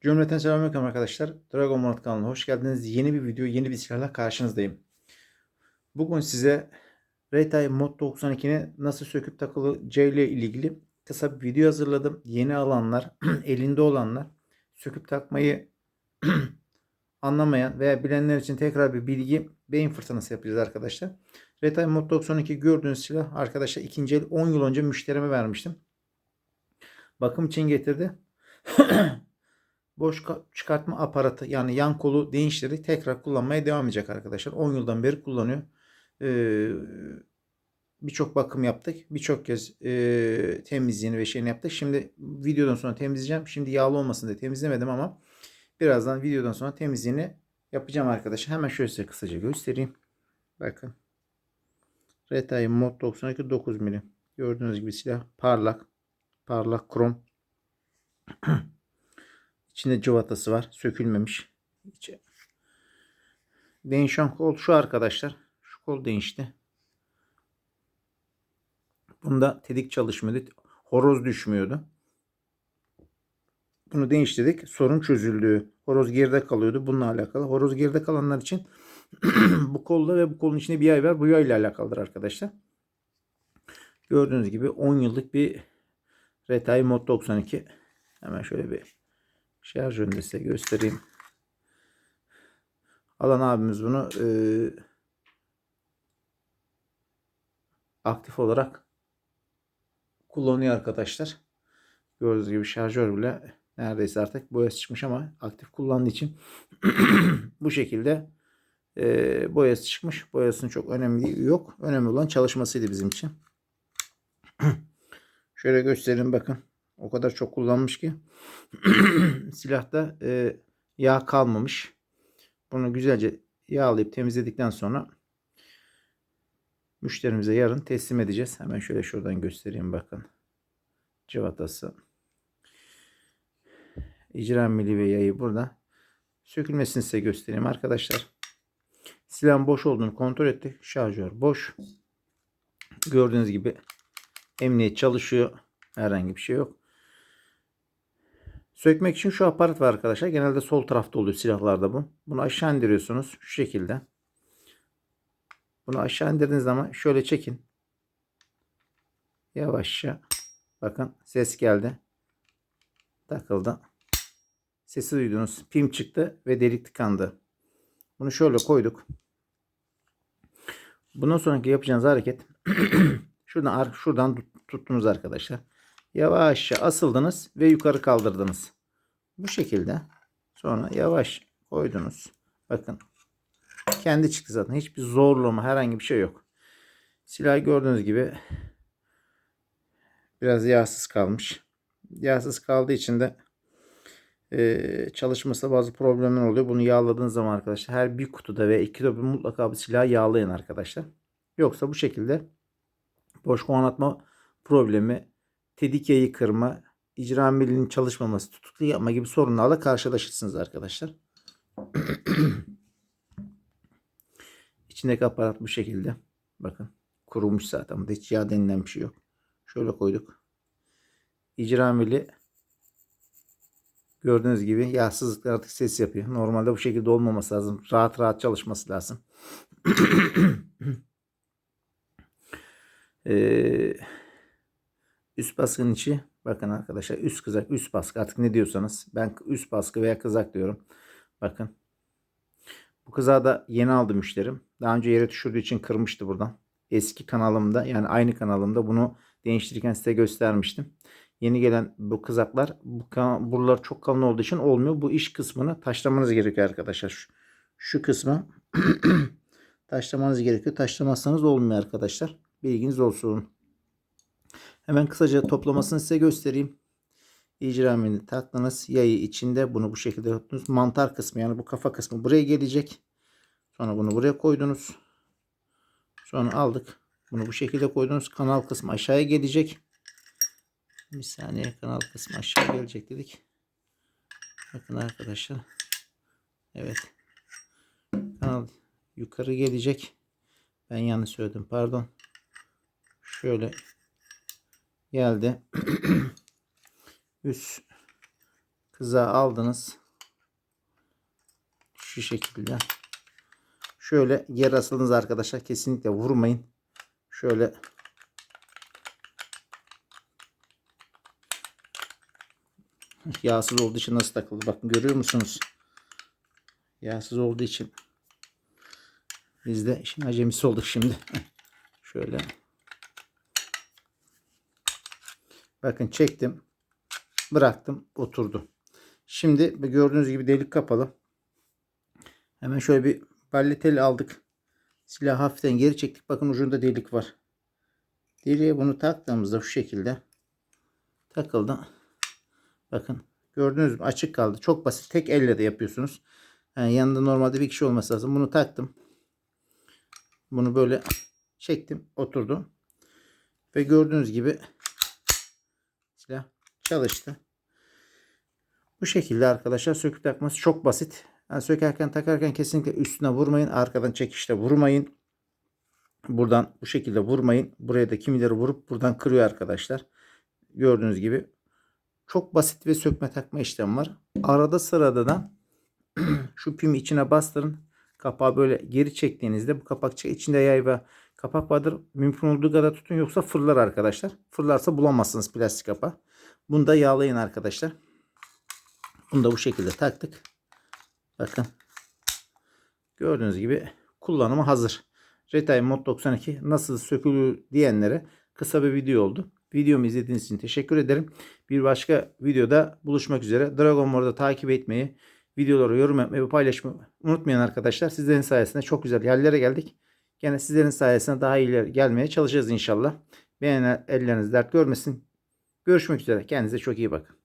Cümleten selamünaleyküm arkadaşlar. Dragon Murat kanalına hoş geldiniz. Yeni bir video, yeni bir silahla karşınızdayım. Bugün size Retay Mod 92'ni nasıl söküp takılacağı ile ilgili kısa bir video hazırladım. Yeni alanlar, elinde olanlar, söküp takmayı anlamayan veya bilenler için tekrar bir bilgi beyin fırtınası yapacağız arkadaşlar. Retay Mod 92 gördüğünüz silah arkadaşlar ikinci el 10 yıl önce müşterime vermiştim. Bakım için getirdi. boş ka- çıkartma aparatı yani yan kolu değiştirdi. Tekrar kullanmaya devam edecek arkadaşlar. 10 yıldan beri kullanıyor. Ee, birçok bakım yaptık. Birçok kez e, temizliğini ve şeyini yaptık. Şimdi videodan sonra temizleyeceğim. Şimdi yağlı olmasın diye temizlemedim ama birazdan videodan sonra temizliğini yapacağım arkadaşlar. Hemen şöyle size kısaca göstereyim. Bakın. Retay Mod 92 9 milim. Gördüğünüz gibi silah parlak. Parlak krom. İçinde cıvatası var. Sökülmemiş. İçi. Değişen kol şu arkadaşlar. Şu kol değişti. Bunda tedik çalışmıyordu. Horoz düşmüyordu. Bunu değiştirdik. Sorun çözüldü. Horoz geride kalıyordu. Bununla alakalı. Horoz geride kalanlar için bu kolla ve bu kolun içinde bir yay var. Bu yay ile alakalıdır arkadaşlar. Gördüğünüz gibi 10 yıllık bir Retay Mod 92. Hemen şöyle bir şarj önünde size göstereyim. Alan abimiz bunu e, aktif olarak kullanıyor arkadaşlar. Gördüğünüz gibi şarjör bile neredeyse artık boyası çıkmış ama aktif kullandığı için bu şekilde e, boyası çıkmış. Boyasının çok önemli yok. Önemli olan çalışmasıydı bizim için. Şöyle göstereyim bakın. O kadar çok kullanmış ki silahta e, yağ kalmamış. Bunu güzelce yağlayıp temizledikten sonra müşterimize yarın teslim edeceğiz. Hemen şöyle şuradan göstereyim bakın. Cıvatası. İcra mili ve yayı burada. Sökülmesini size göstereyim arkadaşlar. Silahın boş olduğunu kontrol ettik. Şarjör boş. Gördüğünüz gibi emniyet çalışıyor. Herhangi bir şey yok. Sökmek için şu aparat var arkadaşlar. Genelde sol tarafta oluyor silahlarda bu. Bunu aşağı indiriyorsunuz şu şekilde. Bunu aşağı indirdiğiniz zaman şöyle çekin. Yavaşça. Bakın ses geldi. Takıldı. Sesi duydunuz. Pim çıktı ve delik tıkandı. Bunu şöyle koyduk. Bundan sonraki yapacağınız hareket şuradan şuradan tuttunuz arkadaşlar. Yavaşça asıldınız ve yukarı kaldırdınız. Bu şekilde. Sonra yavaş koydunuz. Bakın. Kendi çıktı zaten. Hiçbir zorlama herhangi bir şey yok. Silah gördüğünüz gibi biraz yağsız kalmış. Yağsız kaldığı için de e, çalışmasında bazı problemler oluyor. Bunu yağladığınız zaman arkadaşlar her bir kutuda ve iki kutuda mutlaka bir silah yağlayın arkadaşlar. Yoksa bu şekilde boş kovan problemi tedik yayı kırma, icra milinin çalışmaması, tutuklu yapma gibi sorunlarla karşılaşırsınız arkadaşlar. İçindeki aparat bu şekilde. Bakın kurumuş zaten. Burada hiç yağ denilen bir şey yok. Şöyle koyduk. İcra mili gördüğünüz gibi yağsızlıklar artık ses yapıyor. Normalde bu şekilde olmaması lazım. Rahat rahat çalışması lazım. Eee Üst baskının içi bakın arkadaşlar üst kızak üst baskı artık ne diyorsanız ben üst baskı veya kızak diyorum. Bakın. Bu kızağı da yeni aldı müşterim. Daha önce yere düşürdüğü için kırmıştı buradan. Eski kanalımda yani aynı kanalımda bunu değiştirirken size göstermiştim. Yeni gelen bu kızaklar bu buralar çok kalın olduğu için olmuyor. Bu iş kısmını taşlamanız gerekiyor arkadaşlar. Şu, şu kısmı taşlamanız gerekiyor. Taşlamazsanız olmuyor arkadaşlar. Bilginiz olsun. Hemen kısaca toplamasını size göstereyim. İcramini taktınız. Yayı içinde bunu bu şekilde yaptınız. Mantar kısmı yani bu kafa kısmı buraya gelecek. Sonra bunu buraya koydunuz. Sonra aldık. Bunu bu şekilde koydunuz. Kanal kısmı aşağıya gelecek. Bir saniye kanal kısmı aşağı gelecek dedik. Bakın arkadaşlar. Evet. Kanal yukarı gelecek. Ben yanlış söyledim. Pardon. Şöyle geldi. Üst Kıza aldınız. Şu şekilde. Şöyle yer asıldınız arkadaşlar. Kesinlikle vurmayın. Şöyle yağsız olduğu için nasıl takıldı? Bakın görüyor musunuz? Yağsız olduğu için biz de işin acemisi olduk şimdi. Şöyle. Bakın çektim. Bıraktım. Oturdu. Şimdi gördüğünüz gibi delik kapalı. Hemen şöyle bir balletel aldık. Silahı hafiften geri çektik. Bakın ucunda delik var. Deliğe bunu taktığımızda şu şekilde takıldı. Bakın gördünüz mü açık kaldı. Çok basit. Tek elle de yapıyorsunuz. Yani yanında normalde bir kişi olması lazım. Bunu taktım. Bunu böyle çektim. Oturdu. Ve gördüğünüz gibi silah çalıştı. Bu şekilde arkadaşlar söküp takması çok basit. Yani sökerken takarken kesinlikle üstüne vurmayın. Arkadan çekişte vurmayın. Buradan bu şekilde vurmayın. Buraya da kimileri vurup buradan kırıyor arkadaşlar. Gördüğünüz gibi çok basit ve sökme takma işlemi var. Arada sırada da şu pimi içine bastırın. Kapağı böyle geri çektiğinizde bu kapak içinde yay kapak vardır. Mümkün olduğu kadar tutun yoksa fırlar arkadaşlar. Fırlarsa bulamazsınız plastik kapağı. Bunu da yağlayın arkadaşlar. Bunu da bu şekilde taktık. Bakın. Gördüğünüz gibi kullanıma hazır. Retay Mod 92 nasıl sökülür diyenlere kısa bir video oldu. Videomu izlediğiniz için teşekkür ederim. Bir başka videoda buluşmak üzere. Dragon War'da takip etmeyi, videoları yorum yapmayı ve paylaşmayı unutmayın arkadaşlar. Sizlerin sayesinde çok güzel yerlere geldik. Gene sizlerin sayesinde daha iyi gelmeye çalışacağız inşallah. Beğenen elleriniz dert görmesin. Görüşmek üzere. Kendinize çok iyi bakın.